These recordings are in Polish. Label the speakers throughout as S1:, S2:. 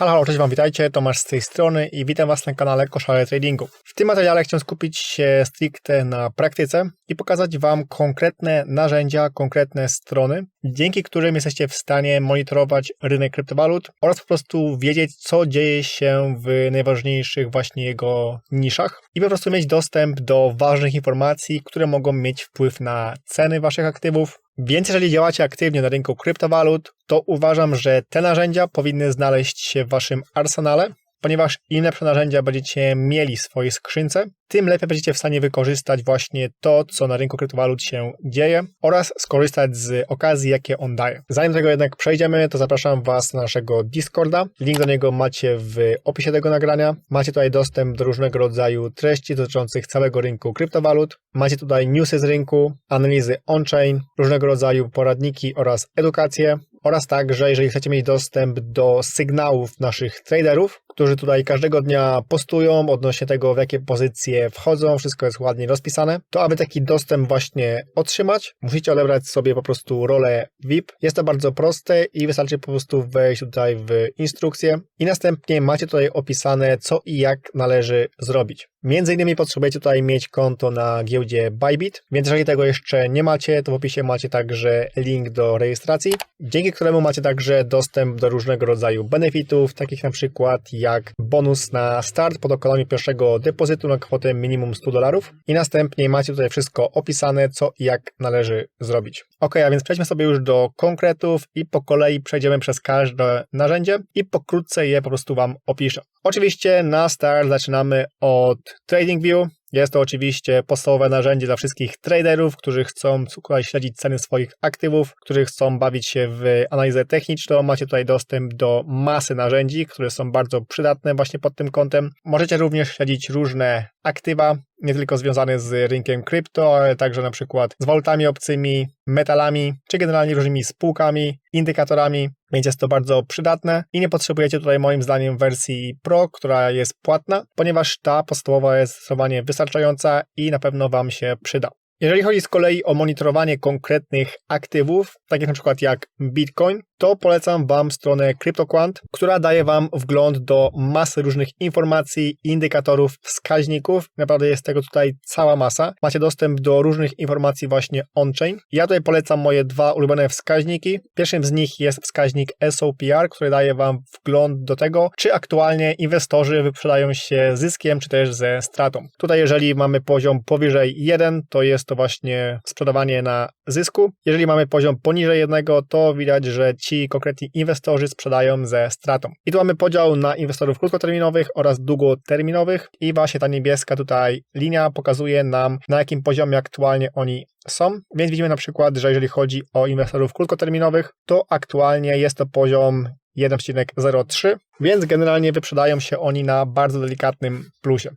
S1: Halo, halo, cześć Wam, witajcie, Tomasz z tej strony i witam Was na kanale Koszale Tradingu. W tym materiale chciałem skupić się stricte na praktyce i pokazać Wam konkretne narzędzia, konkretne strony, dzięki którym jesteście w stanie monitorować rynek kryptowalut oraz po prostu wiedzieć, co dzieje się w najważniejszych właśnie jego niszach i po prostu mieć dostęp do ważnych informacji, które mogą mieć wpływ na ceny Waszych aktywów, więc jeżeli działacie aktywnie na rynku kryptowalut, to uważam, że te narzędzia powinny znaleźć się w waszym arsenale, ponieważ im lepsze narzędzia będziecie mieli w swojej skrzynce, tym lepiej będziecie w stanie wykorzystać właśnie to, co na rynku kryptowalut się dzieje oraz skorzystać z okazji, jakie on daje. Zanim do tego jednak przejdziemy, to zapraszam Was na naszego Discorda. Link do niego macie w opisie tego nagrania. Macie tutaj dostęp do różnego rodzaju treści dotyczących całego rynku kryptowalut. Macie tutaj newsy z rynku, analizy on-chain, różnego rodzaju poradniki oraz edukację oraz także, jeżeli chcecie mieć dostęp do sygnałów naszych traderów, którzy tutaj każdego dnia postują odnośnie tego, w jakie pozycje wchodzą, wszystko jest ładnie rozpisane, to aby taki dostęp właśnie otrzymać, musicie odebrać sobie po prostu rolę VIP. Jest to bardzo proste i wystarczy po prostu wejść tutaj w instrukcję i następnie macie tutaj opisane, co i jak należy zrobić. Między innymi potrzebujecie tutaj mieć konto na giełdzie Bybit, więc jeżeli tego jeszcze nie macie, to w opisie macie także link do rejestracji, dzięki któremu macie także dostęp do różnego rodzaju benefitów, takich na przykład jak bonus na start po dokonaniu pierwszego depozytu na kwotę minimum 100 dolarów i następnie macie tutaj wszystko opisane, co i jak należy zrobić. Ok, a więc przejdźmy sobie już do konkretów i po kolei przejdziemy przez każde narzędzie i pokrótce je po prostu Wam opiszę. Oczywiście na start zaczynamy od TradingView. Jest to oczywiście podstawowe narzędzie dla wszystkich traderów, którzy chcą śledzić ceny swoich aktywów, którzy chcą bawić się w analizę techniczną. Macie tutaj dostęp do masy narzędzi, które są bardzo przydatne właśnie pod tym kątem. Możecie również śledzić różne aktywa, nie tylko związane z rynkiem krypto, ale także na przykład z walutami obcymi, metalami, czy generalnie różnymi spółkami, indykatorami, więc jest to bardzo przydatne i nie potrzebujecie tutaj moim zdaniem wersji Pro, która jest płatna, ponieważ ta podstawowa jest zdecydowanie wystarczająca i na pewno Wam się przyda. Jeżeli chodzi z kolei o monitorowanie konkretnych aktywów, takich na przykład jak Bitcoin, to polecam Wam stronę CryptoQuant, która daje Wam wgląd do masy różnych informacji, indykatorów, wskaźników. Naprawdę jest tego tutaj cała masa. Macie dostęp do różnych informacji właśnie on-chain. Ja tutaj polecam moje dwa ulubione wskaźniki. Pierwszym z nich jest wskaźnik SOPR, który daje Wam wgląd do tego, czy aktualnie inwestorzy wyprzedają się zyskiem, czy też ze stratą. Tutaj jeżeli mamy poziom powyżej 1, to jest to właśnie sprzedawanie na zysku. Jeżeli mamy poziom poniżej 1, to widać, że ci konkretni inwestorzy sprzedają ze stratą. I tu mamy podział na inwestorów krótkoterminowych oraz długoterminowych i właśnie ta niebieska tutaj linia pokazuje nam na jakim poziomie aktualnie oni są, więc widzimy na przykład, że jeżeli chodzi o inwestorów krótkoterminowych, to aktualnie jest to poziom 1,03, więc generalnie wyprzedają się oni na bardzo delikatnym plusie.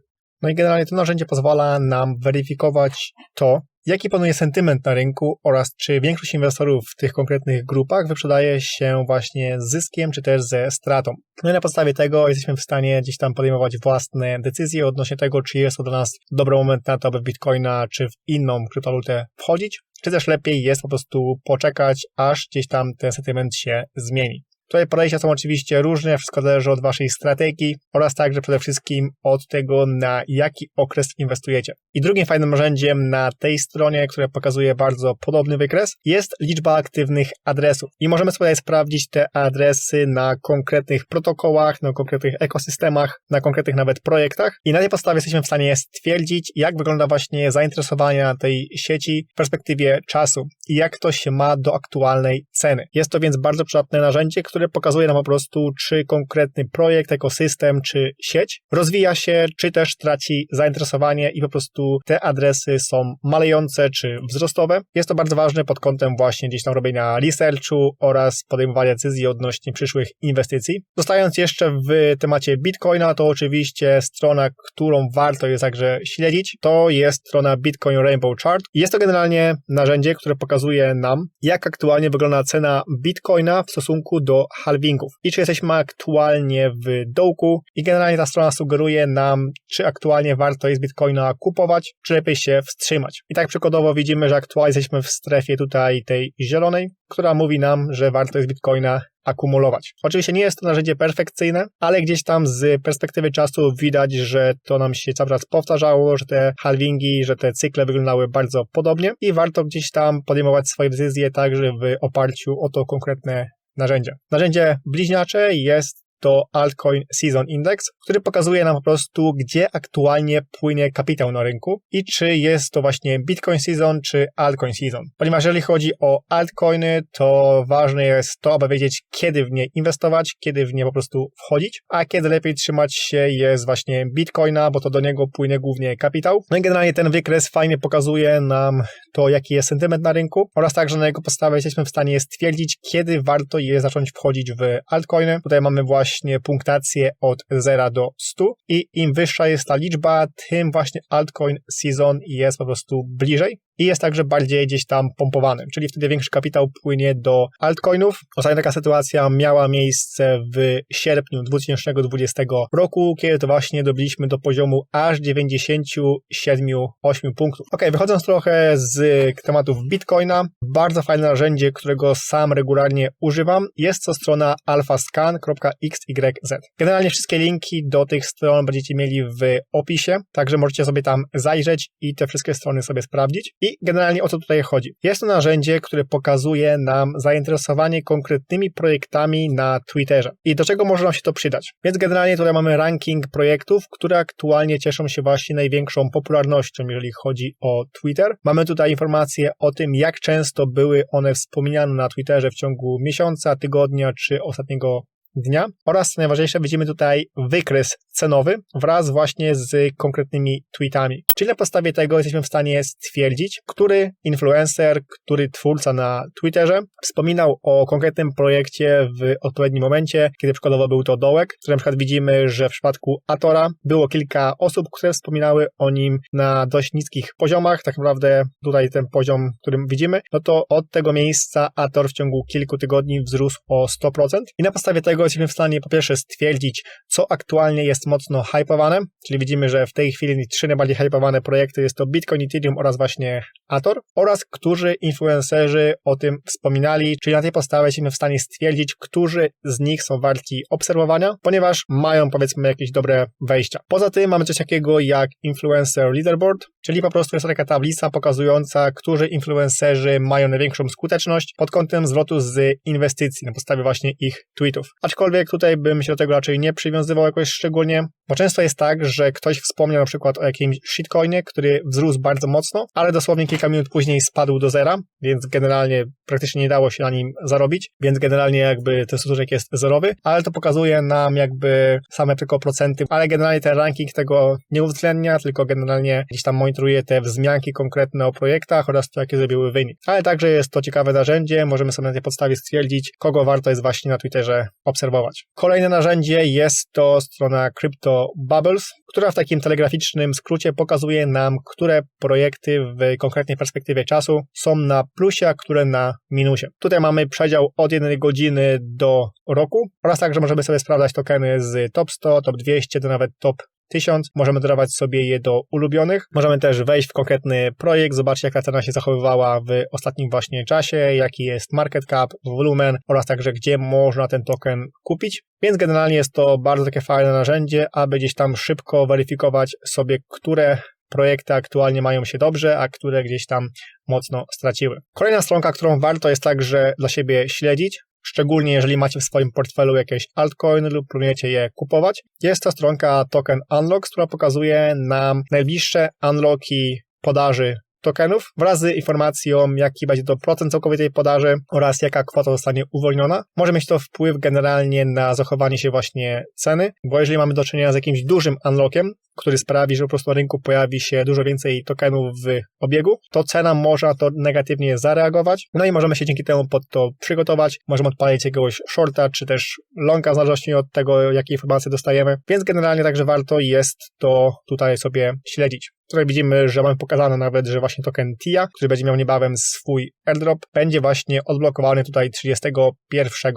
S1: No i generalnie to narzędzie pozwala nam weryfikować to, Jaki panuje sentyment na rynku oraz czy większość inwestorów w tych konkretnych grupach wyprzedaje się właśnie z zyskiem, czy też ze stratą? No i na podstawie tego jesteśmy w stanie gdzieś tam podejmować własne decyzje odnośnie tego, czy jest to dla nas dobry moment na to, aby w Bitcoina czy w inną kryptowalutę wchodzić, czy też lepiej jest po prostu poczekać, aż gdzieś tam ten sentyment się zmieni. Tutaj podejścia są oczywiście różne, wszystko zależy od Waszej strategii oraz także przede wszystkim od tego, na jaki okres inwestujecie. I drugim fajnym narzędziem na tej stronie, które pokazuje bardzo podobny wykres, jest liczba aktywnych adresów. I możemy sobie sprawdzić te adresy na konkretnych protokołach, na konkretnych ekosystemach, na konkretnych nawet projektach. I na tej podstawie jesteśmy w stanie stwierdzić, jak wygląda właśnie zainteresowanie tej sieci w perspektywie czasu i jak to się ma do aktualnej ceny. Jest to więc bardzo przydatne narzędzie, które pokazuje nam po prostu, czy konkretny projekt, ekosystem, czy sieć rozwija się, czy też traci zainteresowanie i po prostu te adresy są malejące, czy wzrostowe. Jest to bardzo ważne pod kątem właśnie gdzieś tam robienia researchu oraz podejmowania decyzji odnośnie przyszłych inwestycji. Zostając jeszcze w temacie Bitcoina, to oczywiście strona, którą warto jest także śledzić, to jest strona Bitcoin Rainbow Chart. Jest to generalnie narzędzie, które pokazuje nam, jak aktualnie wygląda cena Bitcoina w stosunku do halvingów i czy jesteśmy aktualnie w dołku i generalnie ta strona sugeruje nam, czy aktualnie warto jest Bitcoina kupować, czy lepiej się wstrzymać. I tak przykładowo widzimy, że aktualnie jesteśmy w strefie tutaj tej zielonej, która mówi nam, że warto jest Bitcoina akumulować. Oczywiście nie jest to narzędzie perfekcyjne, ale gdzieś tam z perspektywy czasu widać, że to nam się cały czas powtarzało, że te halvingi, że te cykle wyglądały bardzo podobnie i warto gdzieś tam podejmować swoje decyzje także w oparciu o to konkretne narzędzie. Narzędzie bliźniacze jest to Altcoin Season Index, który pokazuje nam po prostu, gdzie aktualnie płynie kapitał na rynku i czy jest to właśnie Bitcoin Season czy Altcoin Season. Ponieważ jeżeli chodzi o altcoiny, to ważne jest to, aby wiedzieć, kiedy w nie inwestować, kiedy w nie po prostu wchodzić, a kiedy lepiej trzymać się jest właśnie Bitcoina, bo to do niego płynie głównie kapitał. No i generalnie ten wykres fajnie pokazuje nam to, jaki jest sentyment na rynku oraz także na jego podstawie jesteśmy w stanie stwierdzić, kiedy warto je zacząć wchodzić w altcoiny. Tutaj mamy właśnie właśnie punktację od 0 do 100 i im wyższa jest ta liczba, tym właśnie altcoin season jest po prostu bliżej i jest także bardziej gdzieś tam pompowany, czyli wtedy większy kapitał płynie do altcoinów. Ostatnia taka sytuacja miała miejsce w sierpniu 2020 roku, kiedy to właśnie dobiliśmy do poziomu aż 97,8 punktów. Ok, wychodząc trochę z tematów Bitcoina, bardzo fajne narzędzie, którego sam regularnie używam, jest to strona alphascan.xyz. Generalnie wszystkie linki do tych stron będziecie mieli w opisie, także możecie sobie tam zajrzeć i te wszystkie strony sobie sprawdzić. I generalnie o co tutaj chodzi? Jest to narzędzie, które pokazuje nam zainteresowanie konkretnymi projektami na Twitterze. I do czego może nam się to przydać? Więc generalnie tutaj mamy ranking projektów, które aktualnie cieszą się właśnie największą popularnością, jeżeli chodzi o Twitter. Mamy tutaj informacje o tym, jak często były one wspominane na Twitterze w ciągu miesiąca, tygodnia czy ostatniego dnia oraz najważniejsze widzimy tutaj wykres cenowy wraz właśnie z konkretnymi tweetami. Czyli na podstawie tego jesteśmy w stanie stwierdzić, który influencer, który twórca na Twitterze wspominał o konkretnym projekcie w odpowiednim momencie, kiedy przykładowo był to dołek, który na przykład widzimy, że w przypadku Atora było kilka osób, które wspominały o nim na dość niskich poziomach, tak naprawdę tutaj ten poziom, którym widzimy, no to od tego miejsca Ator w ciągu kilku tygodni wzrósł o 100% i na podstawie tego jesteśmy w stanie po pierwsze stwierdzić, co aktualnie jest mocno hypowane, czyli widzimy, że w tej chwili trzy najbardziej hypowane projekty jest to Bitcoin, Ethereum oraz właśnie Ator oraz którzy influencerzy o tym wspominali, czyli na tej podstawie jesteśmy w stanie stwierdzić, którzy z nich są warci obserwowania, ponieważ mają powiedzmy jakieś dobre wejścia. Poza tym mamy coś takiego jak Influencer Leaderboard, czyli po prostu jest taka tablica pokazująca, którzy influencerzy mają największą skuteczność pod kątem zwrotu z inwestycji na podstawie właśnie ich tweetów. Aczkolwiek tutaj bym się do tego raczej nie przywiązywał jakoś szczególnie, bo często jest tak, że ktoś wspomniał na przykład o jakimś shitcoinie, który wzrósł bardzo mocno, ale dosłownie kilka minut później spadł do zera, więc generalnie praktycznie nie dało się na nim zarobić, więc generalnie jakby ten stosunek jest zerowy, ale to pokazuje nam jakby same tylko procenty, ale generalnie ten ranking tego nie uwzględnia, tylko generalnie gdzieś tam monitoruje te wzmianki konkretne o projektach oraz to, jakie zrobiły wynik. Ale także jest to ciekawe narzędzie, możemy sobie na tej podstawie stwierdzić, kogo warto jest właśnie na Twitterze obserwować. Kolejne narzędzie jest to strona Crypto Bubbles, która w takim telegraficznym skrócie pokazuje nam, które projekty w konkretnej perspektywie czasu są na plusie, a które na minusie. Tutaj mamy przedział od 1 godziny do roku oraz także możemy sobie sprawdzać tokeny z top 100, top 200 do nawet top 1000. Możemy dodawać sobie je do ulubionych. Możemy też wejść w konkretny projekt, zobaczyć jak ta cena się zachowywała w ostatnim właśnie czasie, jaki jest market cap, wolumen oraz także gdzie można ten token kupić. Więc generalnie jest to bardzo takie fajne narzędzie, aby gdzieś tam szybko weryfikować sobie, które projekty aktualnie mają się dobrze, a które gdzieś tam mocno straciły. Kolejna stronka, którą warto jest także dla siebie śledzić, szczególnie jeżeli macie w swoim portfelu jakieś altcoiny lub planujecie je kupować. Jest to stronka Token Unlocks, która pokazuje nam najbliższe unlocki podaży tokenów wraz z informacją, jaki będzie to procent całkowitej podaży oraz jaka kwota zostanie uwolniona. Może mieć to wpływ generalnie na zachowanie się właśnie ceny, bo jeżeli mamy do czynienia z jakimś dużym unlockiem, który sprawi, że po prostu na rynku pojawi się dużo więcej tokenów w obiegu, to cena może na to negatywnie zareagować. No i możemy się dzięki temu pod to przygotować. Możemy odpalić jakiegoś shorta, czy też longa, w zależności od tego, jakie informacje dostajemy. Więc generalnie także warto jest to tutaj sobie śledzić. Tutaj widzimy, że mamy pokazane nawet, że właśnie token TIA, który będzie miał niebawem swój airdrop, będzie właśnie odblokowany tutaj 31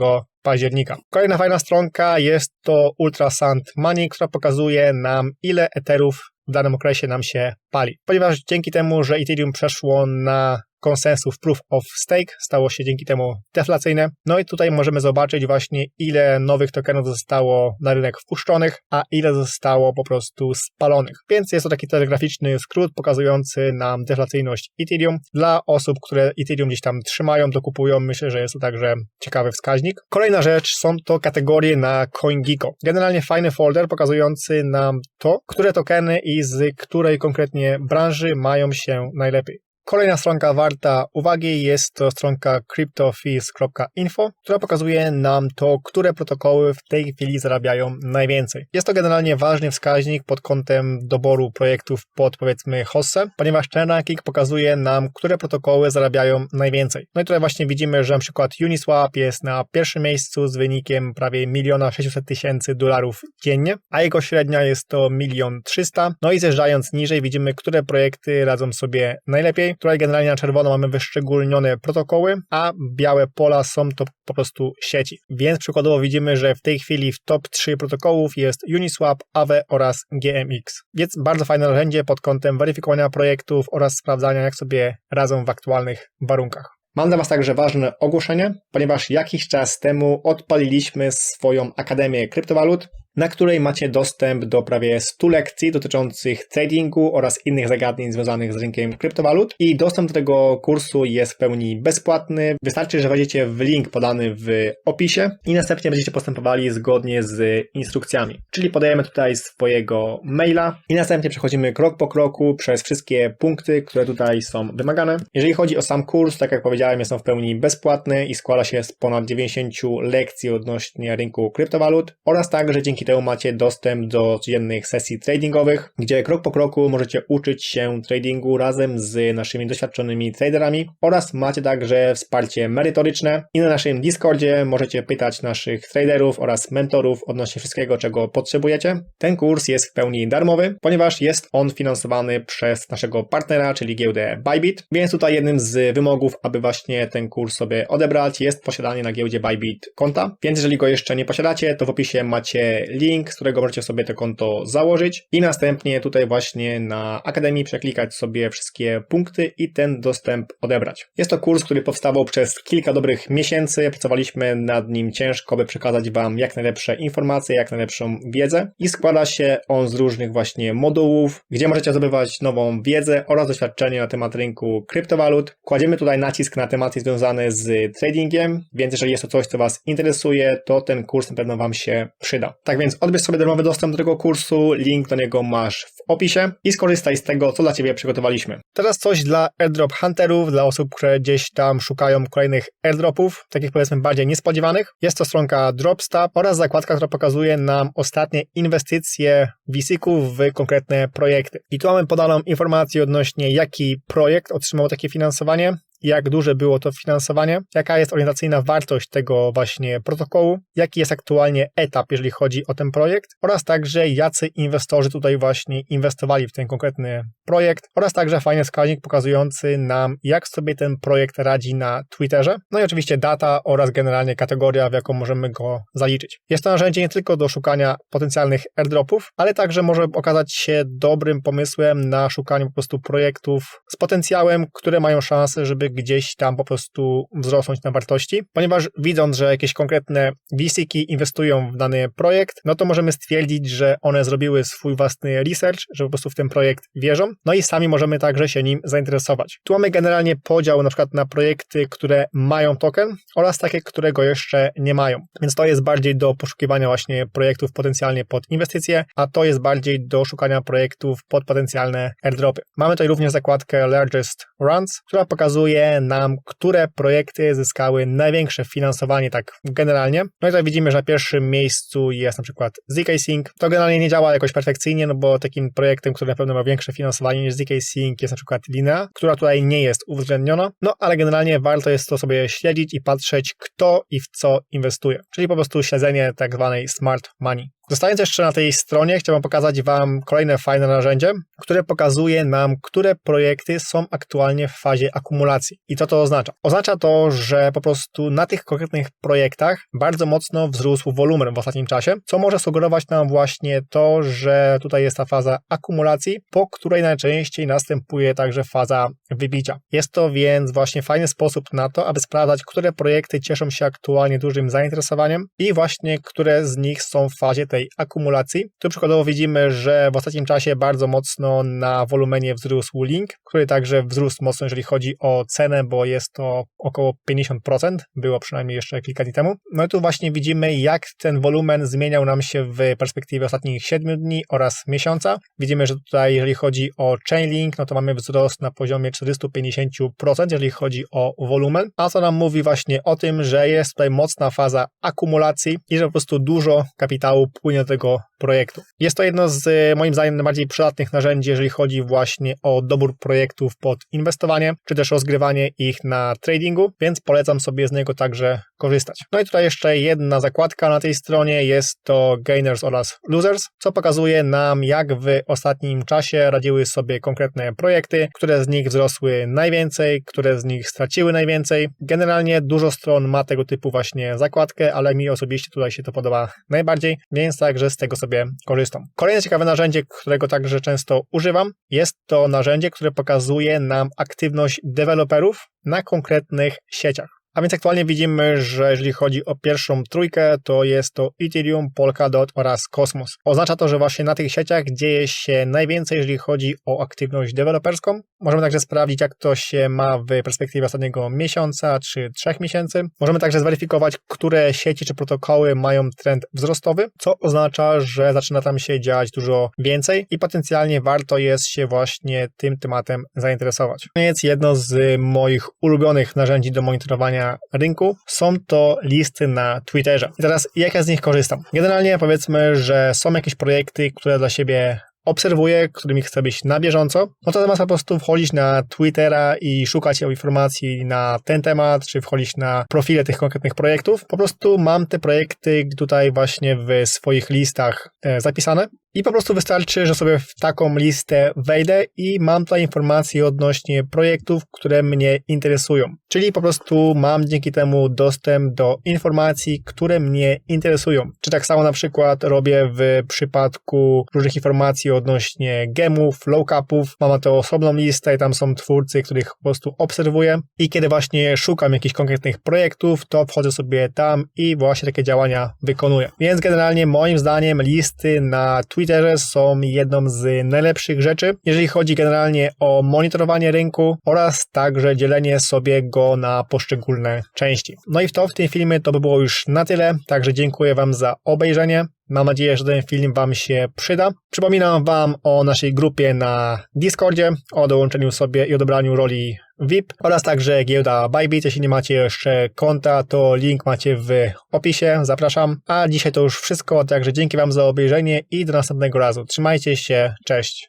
S1: października. Kolejna fajna stronka jest to Ultrasound Money, która pokazuje nam ile eterów w danym okresie nam się pali. Ponieważ dzięki temu, że Ethereum przeszło na konsensus Proof of Stake, stało się dzięki temu deflacyjne. No i tutaj możemy zobaczyć właśnie ile nowych tokenów zostało na rynek wpuszczonych, a ile zostało po prostu spalonych. Więc jest to taki telegraficzny skrót pokazujący nam deflacyjność Ethereum. Dla osób, które Ethereum gdzieś tam trzymają, dokupują, myślę, że jest to także ciekawy wskaźnik. Kolejna rzecz są to kategorie na CoinGecko. Generalnie fajny folder pokazujący nam to, które tokeny i z której konkretnie branży mają się najlepiej. Kolejna stronka warta uwagi jest to stronka cryptofees.info, która pokazuje nam to, które protokoły w tej chwili zarabiają najwięcej. Jest to generalnie ważny wskaźnik pod kątem doboru projektów pod powiedzmy hossę, ponieważ ten ranking pokazuje nam, które protokoły zarabiają najwięcej. No i tutaj właśnie widzimy, że na przykład Uniswap jest na pierwszym miejscu z wynikiem prawie 1 600 tysięcy dolarów dziennie, a jego średnia jest to 1 300 No i zjeżdżając niżej widzimy, które projekty radzą sobie najlepiej. Tutaj generalnie na czerwono mamy wyszczególnione protokoły, a białe pola są to po prostu sieci. Więc przykładowo widzimy, że w tej chwili w top 3 protokołów jest Uniswap, Aave oraz GMX. Więc bardzo fajne narzędzie pod kątem weryfikowania projektów oraz sprawdzania, jak sobie radzą w aktualnych warunkach. Mam dla Was także ważne ogłoszenie, ponieważ jakiś czas temu odpaliliśmy swoją Akademię Kryptowalut, na której macie dostęp do prawie 100 lekcji dotyczących tradingu oraz innych zagadnień związanych z rynkiem kryptowalut. I dostęp do tego kursu jest w pełni bezpłatny. Wystarczy, że wejdziecie w link podany w opisie i następnie będziecie postępowali zgodnie z instrukcjami. Czyli podajemy tutaj swojego maila i następnie przechodzimy krok po kroku przez wszystkie punkty, które tutaj są wymagane. Jeżeli chodzi o sam kurs, tak jak powiedziałem, jest on w pełni bezpłatny i składa się z ponad 90 lekcji odnośnie rynku kryptowalut oraz także dzięki temu macie dostęp do codziennych sesji tradingowych, gdzie krok po kroku możecie uczyć się tradingu razem z naszymi doświadczonymi traderami oraz macie także wsparcie merytoryczne i na naszym Discordzie możecie pytać naszych traderów oraz mentorów odnośnie wszystkiego, czego potrzebujecie. Ten kurs jest w pełni darmowy, ponieważ jest on finansowany przez naszego partnera, czyli giełdę Bybit, więc tutaj jednym z wymogów, aby właśnie ten kurs sobie odebrać jest posiadanie na giełdzie Bybit konta, więc jeżeli go jeszcze nie posiadacie, to w opisie macie link, z którego możecie sobie to konto założyć i następnie tutaj właśnie na Akademii przeklikać sobie wszystkie punkty i ten dostęp odebrać. Jest to kurs, który powstawał przez kilka dobrych miesięcy, pracowaliśmy nad nim ciężko, by przekazać Wam jak najlepsze informacje, jak najlepszą wiedzę i składa się on z różnych właśnie modułów, gdzie możecie zdobywać nową wiedzę oraz doświadczenie na temat rynku kryptowalut. Kładziemy tutaj nacisk na tematy związane z tradingiem, więc jeżeli jest to coś, co Was interesuje, to ten kurs na pewno Wam się przyda. Tak więc odbierz sobie darmowy dostęp do tego kursu, link do niego masz w opisie i skorzystaj z tego, co dla Ciebie przygotowaliśmy. Teraz coś dla airdrop hunterów, dla osób, które gdzieś tam szukają kolejnych airdropów, takich powiedzmy bardziej niespodziewanych. Jest to stronka Dropstab oraz zakładka, która pokazuje nam ostatnie inwestycje VC-ków w konkretne projekty. I tu mamy podaną informację odnośnie jaki projekt otrzymał takie finansowanie, jak duże było to finansowanie, jaka jest orientacyjna wartość tego właśnie protokołu, jaki jest aktualnie etap, jeżeli chodzi o ten projekt oraz także jacy inwestorzy tutaj właśnie inwestowali w ten konkretny projekt oraz także fajny wskaźnik pokazujący nam, jak sobie ten projekt radzi na Twitterze. No i oczywiście data oraz generalnie kategoria, w jaką możemy go zaliczyć. Jest to narzędzie nie tylko do szukania potencjalnych airdropów, ale także może okazać się dobrym pomysłem na szukanie po prostu projektów z potencjałem, które mają szansę, żeby gdzieś tam po prostu wzrosnąć na wartości, ponieważ widząc, że jakieś konkretne VC-ki inwestują w dany projekt, no to możemy stwierdzić, że one zrobiły swój własny research, że po prostu w ten projekt wierzą, no i sami możemy także się nim zainteresować. Tu mamy generalnie podział na przykład na projekty, które mają token oraz takie, które go jeszcze nie mają. Więc to jest bardziej do poszukiwania właśnie projektów potencjalnie pod inwestycje, a to jest bardziej do szukania projektów pod potencjalne airdropy. Mamy tutaj również zakładkę Largest Runs, która pokazuje nam, które projekty zyskały największe finansowanie tak generalnie. No i tutaj widzimy, że na pierwszym miejscu jest na przykład ZK Sync. To generalnie nie działa jakoś perfekcyjnie, no bo takim projektem, który na pewno ma większe finansowanie niż ZK Sync jest na przykład Linea, która tutaj nie jest uwzględniona. No ale generalnie warto jest to sobie śledzić i patrzeć, kto i w co inwestuje. Czyli po prostu śledzenie tak zwanej smart money. Zostając jeszcze na tej stronie, chciałbym pokazać Wam kolejne fajne narzędzie, które pokazuje nam, które projekty są aktualnie w fazie akumulacji. I co to oznacza? Oznacza to, że po prostu na tych konkretnych projektach bardzo mocno wzrósł wolumen w ostatnim czasie, co może sugerować nam właśnie to, że tutaj jest ta faza akumulacji, po której najczęściej następuje także faza wybicia. Jest to więc właśnie fajny sposób na to, aby sprawdzać, które projekty cieszą się aktualnie dużym zainteresowaniem i właśnie które z nich są w fazie tej akumulacji. Tu przykładowo widzimy, że w ostatnim czasie bardzo mocno na wolumenie wzrósł link, który także wzrósł mocno, jeżeli chodzi o cenę, bo jest to około 50%, było przynajmniej jeszcze kilka dni temu. No i tu właśnie widzimy, jak ten wolumen zmieniał nam się w perspektywie ostatnich 7 dni oraz miesiąca. Widzimy, że tutaj, jeżeli chodzi o Chainlink, no to mamy wzrost na poziomie 450%, jeżeli chodzi o wolumen, a co nam mówi właśnie o tym, że jest tutaj mocna faza akumulacji i że po prostu dużo kapitału płynie do tego projektu. Jest to jedno z moim zdaniem najbardziej przydatnych narzędzi, jeżeli chodzi właśnie o dobór projektów pod inwestowanie, czy też rozgrywanie ich na tradingu, więc polecam sobie z niego także korzystać. No i tutaj jeszcze jedna zakładka na tej stronie, jest to Gainers oraz Losers, co pokazuje nam, jak w ostatnim czasie radziły sobie konkretne projekty, które z nich wzrosły najwięcej, które z nich straciły najwięcej. Generalnie dużo stron ma tego typu właśnie zakładkę, ale mi osobiście tutaj się to podoba najbardziej, więc także z tego sobie korzystam. Kolejne ciekawe narzędzie, którego także często używam, jest to narzędzie, które pokazuje nam aktywność deweloperów na konkretnych sieciach. A więc aktualnie widzimy, że jeżeli chodzi o pierwszą trójkę, to jest to Ethereum, Polkadot oraz Cosmos. Oznacza to, że właśnie na tych sieciach dzieje się najwięcej, jeżeli chodzi o aktywność deweloperską. Możemy także sprawdzić, jak to się ma w perspektywie ostatniego miesiąca czy trzech miesięcy. Możemy także zweryfikować, które sieci czy protokoły mają trend wzrostowy, co oznacza, że zaczyna tam się działać dużo więcej i potencjalnie warto jest się właśnie tym tematem zainteresować. Koniec jedno z moich ulubionych narzędzi do monitorowania rynku, są to listy na Twitterze. I teraz jak ja z nich korzystam? Generalnie powiedzmy, że są jakieś projekty, które dla siebie obserwuję, którymi chcę być na bieżąco, no to zamiast po prostu wchodzić na Twittera i szukać informacji na ten temat, czy wchodzić na profile tych konkretnych projektów, po prostu mam te projekty tutaj właśnie w swoich listach e, zapisane i po prostu wystarczy, że sobie w taką listę wejdę i mam tutaj informacje odnośnie projektów, które mnie interesują. Czyli po prostu mam dzięki temu dostęp do informacji, które mnie interesują. Czy tak samo na przykład robię w przypadku różnych informacji odnośnie gemów, low capów. Mam to osobną listę i tam są twórcy, których po prostu obserwuję. I kiedy właśnie szukam jakichś konkretnych projektów, to wchodzę sobie tam i właśnie takie działania wykonuję. Więc generalnie moim zdaniem listy na Twitter Twitterze są jedną z najlepszych rzeczy, jeżeli chodzi generalnie o monitorowanie rynku oraz także dzielenie sobie go na poszczególne części. No i w to w tym filmie to by było już na tyle, także dziękuję Wam za obejrzenie. Mam nadzieję, że ten film Wam się przyda. Przypominam Wam o naszej grupie na Discordzie, o dołączeniu sobie i odebraniu roli VIP oraz także giełda Bybit. Jeśli nie macie jeszcze konta, to link macie w opisie. Zapraszam. A dzisiaj to już wszystko, także dzięki Wam za obejrzenie i do następnego razu. Trzymajcie się, cześć.